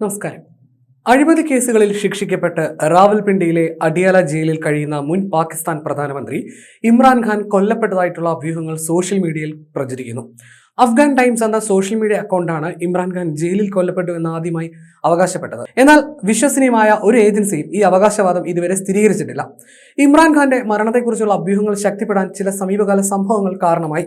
നമസ്കാരം. അഴിമതി കേസുകളിൽ ശിക്ഷിക്കപ്പെട്ട് റാവൽപിണ്ടിയിലെ അടിയാല ജയിലിൽ കഴിയുന്ന മുൻ പാകിസ്ഥാൻ പ്രധാനമന്ത്രി ഇമ്രാൻഖാൻ കൊല്ലപ്പെട്ടതായിട്ടുള്ള അഭ്യൂഹങ്ങൾ സോഷ്യൽ മീഡിയയിൽ പ്രചരിക്കുന്നു. അഫ്ഗാൻ ടൈംസ് എന്ന സോഷ്യൽ മീഡിയ അക്കൗണ്ടാണ് ഇമ്രാൻഖാൻ ജയിലിൽ കൊല്ലപ്പെട്ടു എന്ന് ആദ്യമായി അവകാശപ്പെട്ടത്. എന്നാൽ വിശ്വസനീയമായ ഒരു ഏജൻസിയും ഈ അവകാശവാദം ഇതുവരെ സ്ഥിരീകരിച്ചിട്ടില്ല. ഇമ്രാൻഖാന്റെ മരണത്തെക്കുറിച്ചുള്ള അഭ്യൂഹങ്ങൾ ശക്തിപ്പെടാൻ ചില സമീപകാല സംഭവങ്ങൾ കാരണമായി.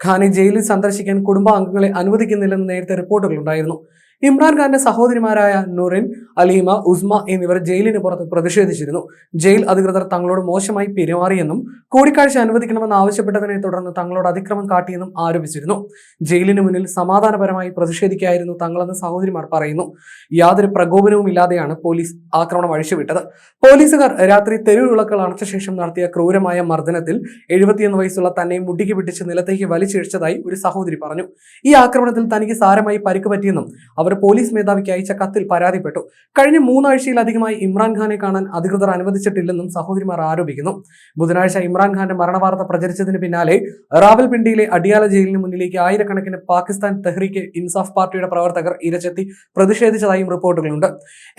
ഖാനെ ജയിലിൽ സന്ദർശിക്കാൻ കുടുംബാംഗങ്ങളെ അനുവദിക്കുന്നില്ലെന്ന് നേരത്തെ റിപ്പോർട്ടുകൾ ഉണ്ടായിരുന്നു. ഇമ്രാൻഖാന്റെ സഹോദരിമാരായ നുറിൻ അലീമ ഉസ്മ എന്നിവർ ജയിലിന് പുറത്ത് പ്രതിഷേധിച്ചിരുന്നു. ജയിൽ അധികൃതർ തങ്ങളോട് മോശമായി പെരുമാറിയെന്നും കൂടിക്കാഴ്ച അനുവദിക്കണമെന്ന് ആവശ്യപ്പെട്ടതിനെ തുടർന്ന് തങ്ങളോട് അതിക്രമം കാട്ടിയെന്നും ആരോപിച്ചിരുന്നു. ജയിലിന് മുന്നിൽ സമാധാനപരമായി പ്രതിഷേധിക്കായിരുന്നു തങ്ങളെന്ന് സഹോദരിമാർ പറയുന്നു. യാതൊരു പ്രകോപനവും ഇല്ലാതെയാണ് പോലീസ് ആക്രമണം അഴിച്ചുവിട്ടത്. പോലീസുകാർ രാത്രി തെരുവിളക്കൾ അണച്ച ശേഷം നടത്തിയ ക്രൂരമായ മർദ്ദനത്തിൽ എഴുപത്തിയൊന്ന് വയസ്സുള്ള തന്നെ മുടിക്ക് പിടിച്ച് നിലത്തേക്ക് വലിച്ചിഴച്ചതായി ഒരു സഹോദരി പറഞ്ഞു. ഈ ആക്രമണത്തിൽ തനിക്ക് സാരമായി പരിക്ക് പറ്റിയെന്നും അവർ പോലീസ് മേധാവിക്ക് അയച്ച കത്തിൽ പരാതിപ്പെട്ടു. കഴിഞ്ഞ മൂന്നാഴ്ചയിലധികമായി ഇമ്രാൻഖാനെ കാണാൻ അധികൃതർ അനുവദിച്ചിട്ടില്ലെന്നും സഹോദരിമാർ ആരോപിക്കുന്നു. ബുധനാഴ്ച ഇമ്രാൻഖാന്റെ മരണവാർത്ത പ്രചരിച്ചതിന് പിന്നാലെ റാവൽപിണ്ടിയിലെ അടിയാല ജയിലിന് മുന്നിലേക്ക് ആയിരക്കണക്കിന് പാകിസ്ഥാൻ തെഹ്രീക്ക് ഇൻസാഫ് പാർട്ടിയുടെ പ്രവർത്തകർ ഇരച്ചെത്തി പ്രതിഷേധിച്ചതായും റിപ്പോർട്ടുകളുണ്ട്.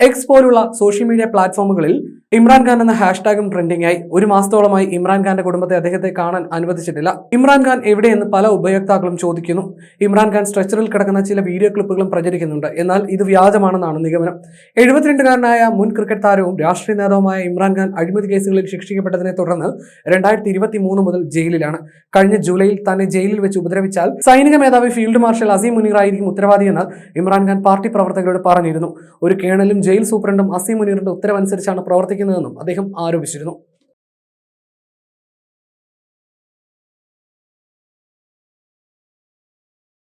എക്സ് പോലുള്ള സോഷ്യൽ മീഡിയ പ്ലാറ്റ്ഫോമുകളിൽ ഇമ്രാൻഖാൻ എന്ന ഹാഷ്ടാഗും ട്രെൻഡിംഗ് ആയി ഒരു മാസത്തോളമായി ഇമ്രാൻഖാന്റെ കുടുംബത്തെ അദ്ദേഹത്തെ കാണാൻ അനുവദിച്ചിട്ടില്ല. ഇമ്രാൻഖാൻ എവിടെയെന്ന് പല ഉപയോക്താക്കളും ചോദിക്കുന്നു. ഇമ്രാൻഖാൻ സ്ട്രെച്ചറിൽ കിടക്കുന്ന ചില വീഡിയോ ക്ലിപ്പുകളും പ്രചരിക്കുന്നുണ്ട്. എന്നാൽ ഇത് വ്യാജമാണെന്നാണ് നിഗമനം. എഴുപത്തിരണ്ടുകാരനായ മുൻ ക്രിക്കറ്റ് താരവും രാഷ്ട്രീയ നേതാവുമായ ഇമ്രാൻഖാൻ അഴിമതി കേസുകളിൽ ശിക്ഷിക്കപ്പെട്ടതിനെ തുടർന്ന് രണ്ടായിരത്തി ഇരുപത്തി മൂന്ന് മുതൽ ജയിലിലാണ്. കഴിഞ്ഞ ജൂലൈയിൽ തന്നെ ജയിലിൽ വെച്ച് ഉപദ്രവിച്ചാൽ സൈനിക മേധാവി ഫീൽഡ് മാർഷൽ അസീം മുനീർ ആയിരിക്കും ഉത്തരവാദിയെന്ന് ഇമ്രാൻഖാൻ പാർട്ടി പ്രവർത്തകരോട് പറഞ്ഞിരുന്നു. ഒരു കേണലും ജയിൽ സൂപ്രണ്ടും അസീം മുനീറിന്റെ ഉത്തരവനുസരിച്ചാണ് പ്രവർത്തിക്കുന്നതെന്നും അദ്ദേഹം ആരോപിച്ചിരുന്നു.